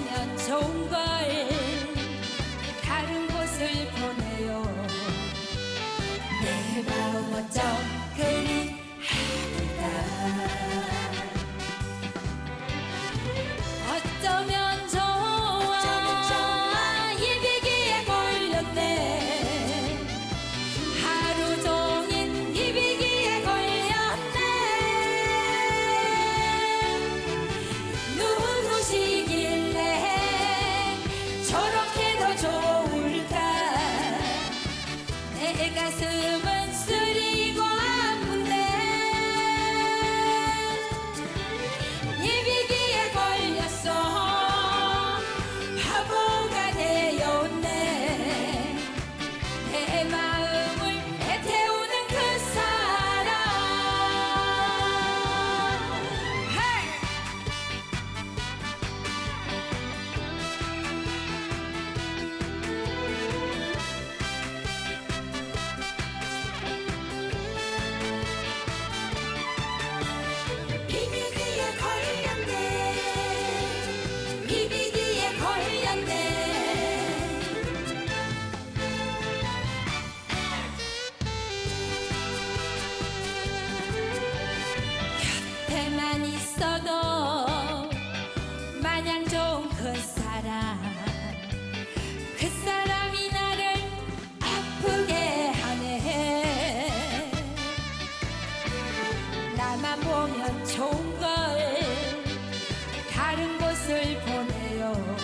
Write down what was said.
3년 좋은 과에 다른 곳을 보내요. 내 마음 어쩜 Ege sığmır 없어도 마냥 좋은 그 사람. 그 사람이 나를 아프게 하네. 나만 보면 좋은 걸 다른 곳을 보내요.